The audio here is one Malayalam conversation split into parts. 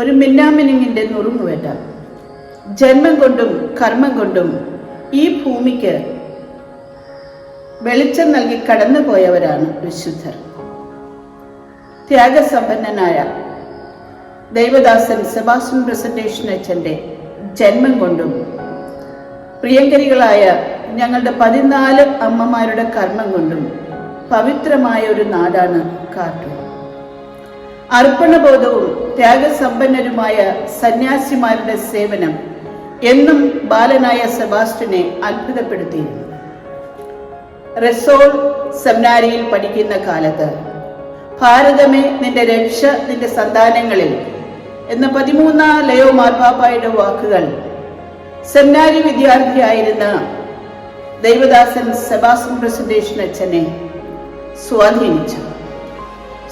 ഒരു മിന്നാമിനിങ്ങിന്റെ നുറുങ്ങുവേട്ട. ജന്മം കൊണ്ടും കർമ്മം കൊണ്ടും ഈ ഭൂമിക്ക് വെളിച്ചം നൽകി കടന്നുപോയവരാണ് വിശുദ്ധർ. ത്യാഗസമ്പന്നനായ ദൈവദാസൻ സെബാസ്റ്റ്യൻ പ്രസന്റേഷൻ അച്ഛന്റെ ജന്മം കൊണ്ടും പ്രിയങ്കരികളായ ഞങ്ങളുടെ പതിനാല് അമ്മമാരുടെ കർമ്മം കൊണ്ടും പവിത്രമായ ഒരു നാടാണ് കാട്ടൂർ. അർപ്പണബോധവും ത്യാഗസമ്പന്നരുമായ സന്യാസിമാരുടെ സേവനം എന്നും ബാലനായ സെബാസ്റ്റിനെ അത്ഭുതപ്പെടുത്തിയിരുന്നു റെസോൾ സെമിനാരിയിൽ പഠിക്കുന്ന കാലത്ത് ഭാരതമേ നിന്റെ രക്ഷ നിന്റെ സന്താനങ്ങളിൽ എന്ന പതിമൂന്നാം ലയോ മാർപ്പാപ്പായുടെ വാക്കുകൾ സെമിനാരി വിദ്യാർത്ഥിയായിരുന്ന ദൈവദാസൻ സെബാസ്റ്റ്യൻ പ്രസന്റേഷൻ അച്ഛനെ സ്വാധീനിച്ചു.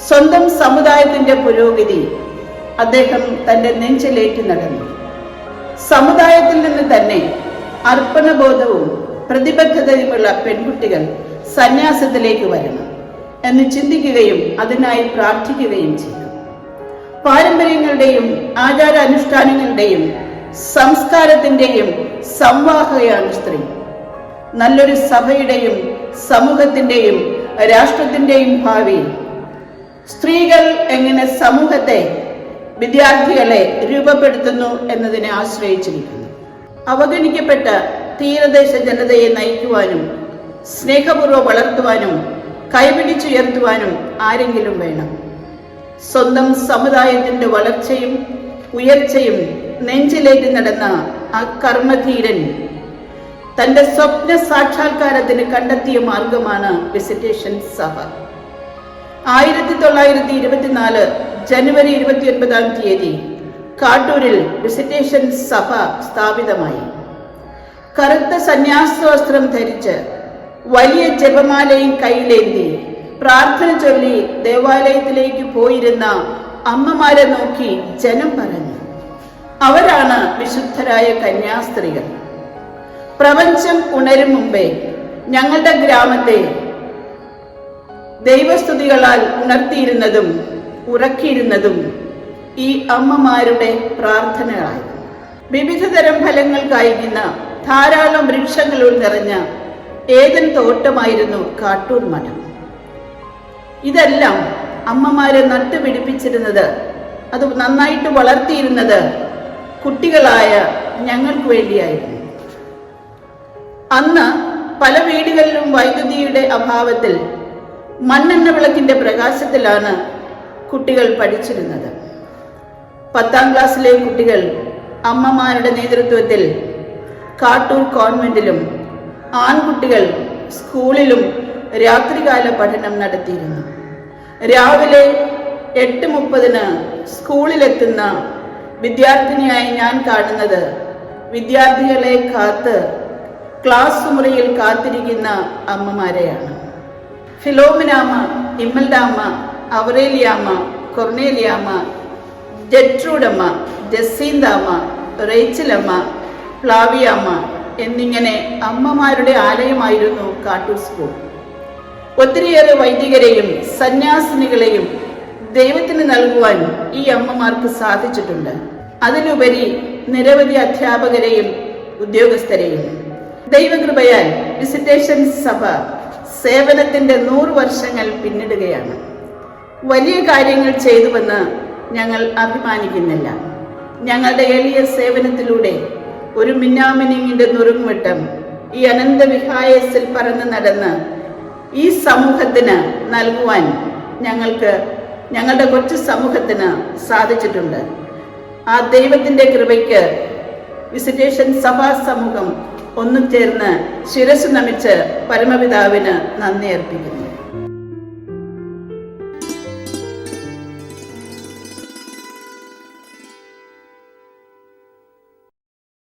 സ്വന്തം സമുദായത്തിന്റെ പുരോഗതി അദ്ദേഹം തന്റെ നെഞ്ചിലേറ്റി നടന്നു. സമുദായത്തിൽ നിന്ന് തന്നെ അർപ്പണബോധവും പ്രതിബദ്ധതയുമുള്ള പെൺകുട്ടികൾ സന്യാസത്തിലേക്ക് വരണം എന്ന് ചിന്തിക്കുകയും അതിനായി പ്രാർത്ഥിക്കുകയും ചെയ്തു. പാരമ്പര്യങ്ങളുടെയും ആചാരാനുഷ്ഠാനങ്ങളുടെയും സംസ്കാരത്തിന്റെയും സംവാഹകയാണ് സ്ത്രീ. നല്ലൊരു സഭയുടെയും സമൂഹത്തിന്റെയും രാഷ്ട്രത്തിന്റെയും ഭാവി സ്ത്രീകൾ എങ്ങനെ സമൂഹത്തെ വിദ്യാർത്ഥികളെ രൂപപ്പെടുത്തുന്നു എന്നതിനെ ആശ്രയിച്ചിരിക്കുന്നു. അവഗണിക്കപ്പെട്ട തീരദേശ ജനതയെ നയിക്കുവാനും സ്നേഹപൂർവം വളർത്തുവാനും കൈപിടിച്ചുയർത്തുവാനും ആരെങ്കിലും വേണം. സ്വന്തം സമുദായത്തിന്റെ വളർച്ചയും ഉയർച്ചയും നെഞ്ചിലേറ്റ് നടന്ന ആ കർമ്മധീരൻ തന്റെ സ്വപ്ന സാക്ഷാത്കാരത്തിന് കണ്ടെത്തിയ മാർഗമാണ് വിസിറ്റേഷൻ സഭ. ആയിരത്തി തൊള്ളായിരത്തി ഇരുപത്തിനാല് ജനുവരി ഇരുപത്തി ഒൻപതാം തീയതി കാട്ടൂരിൽ വിസിറ്റേഷൻ സഭ സ്ഥാപിതമായി. കറുത്ത സന്യാസവസ്ത്രം ധരിച്ച് വലിയ ജപമാലയും കയ്യിലേന്തി പ്രാർത്ഥന ചൊല്ലി ദേവാലയത്തിലേക്ക് പോയിരുന്ന അമ്മമാരെ നോക്കി ജനം പറഞ്ഞു അവരാണ് വിശുദ്ധരായ കന്യാസ്ത്രീകൾ. പ്രപഞ്ചം ഉണരും മുമ്പേ ഞങ്ങളുടെ ഗ്രാമത്തെ ദൈവസ്തുതികളാൽ ഉണർത്തിയിരുന്നതും ഉറക്കിയിരുന്നതും ഈ അമ്മമാരുടെ പ്രാർത്ഥനകളായി. വിവിധ തരം ഫലങ്ങൾ കായ്ക്കുന്ന ധാരാളം വൃക്ഷങ്ങൾ നിറഞ്ഞ ഏതൻ തോട്ടമായിരുന്നു കാട്ടൂർ മഠം. ഇതെല്ലാം അമ്മമാരെ നട്ടുപിടിപ്പിച്ചിരുന്നത് അത് നന്നായിട്ട് വളർത്തിയിരുന്നത് കുട്ടികളായ ഞങ്ങൾക്ക് വേണ്ടിയായിരുന്നു. അന്ന് പല വീടുകളിലും വൈദ്യുതിയുടെ അഭാവത്തിൽ മണ്ണെണ്ണ വിളക്കിന്റെ പ്രകാശത്തിലാണ് കുട്ടികൾ പഠിച്ചിരുന്നത്. പത്താം ക്ലാസ്സിലെ കുട്ടികൾ അമ്മമാരുടെ നേതൃത്വത്തിൽ കാട്ടൂർ കോൺവെന്റിലും ആൺകുട്ടികൾ സ്കൂളിലും രാത്രികാല പഠനം നടത്തിയിരുന്നു. രാവിലെ എട്ട് മുപ്പതിന് സ്കൂളിലെത്തുന്ന വിദ്യാർത്ഥിനിയായി ഞാൻ കാണുന്നത് വിദ്യാർത്ഥികളെ കാത്ത് ക്ലാസ് മുറിയിൽ കാത്തിരിക്കുന്ന അമ്മമാരെയാണ്. ഫിലോമിനാമ്മ ഇമ്മൽഡാമ അവറേലിയാമ കൊർണേലിയാമ ജെട്രൂഡമ്മ ജസീന്താമ്മ റേച്ചിലമ്മ പ്ലാവിയാമ്മ എന്നിങ്ങനെ അമ്മമാരുടെ ആലയമായിരുന്നു കാട്ടൂർ സ്കൂൾ. ഒത്തിരിയേറെ വൈദികരെയും സന്യാസിനികളെയും ദൈവത്തിന് നൽകുവാൻ ഈ അമ്മമാർക്ക് സാധിച്ചിട്ടുണ്ട്. അതിലുപരി നിരവധി അധ്യാപകരെയും ഉദ്യോഗസ്ഥരെയും. ദൈവകൃപയാൽ വിസിറ്റേഷൻ സഭ സേവനത്തിന്റെ നൂറ് വർഷങ്ങൾ പിന്നിടുകയാണ്. വലിയ കാര്യങ്ങൾ ചെയ്തുവെന്ന് ഞങ്ങൾ അഭിമാനിക്കുന്നില്ല. ഞങ്ങളുടെ എളിയ സേവനത്തിലൂടെ ഒരു മിന്നാമിനിങ്ങിന്റെ നുറുങ്ങുവട്ടം ഈ അനന്തവിഹായസിൽ പറന്ന് നടന്ന് ഈ സമൂഹത്തിന് നൽകുവാൻ ഞങ്ങൾക്ക് ഞങ്ങളുടെ കൊച്ചു സമൂഹത്തിന് സാധിച്ചിട്ടുണ്ട്. ആ ദൈവത്തിന്റെ കൃപയ്ക്ക് വിസിറ്റേഷൻ സഭാ സമൂഹം ഒന്നു ചേർന്ന് ശിരസ് നമിച്ച് പരമപിതാവിന് നന്ദി അർപ്പിക്കുന്നു.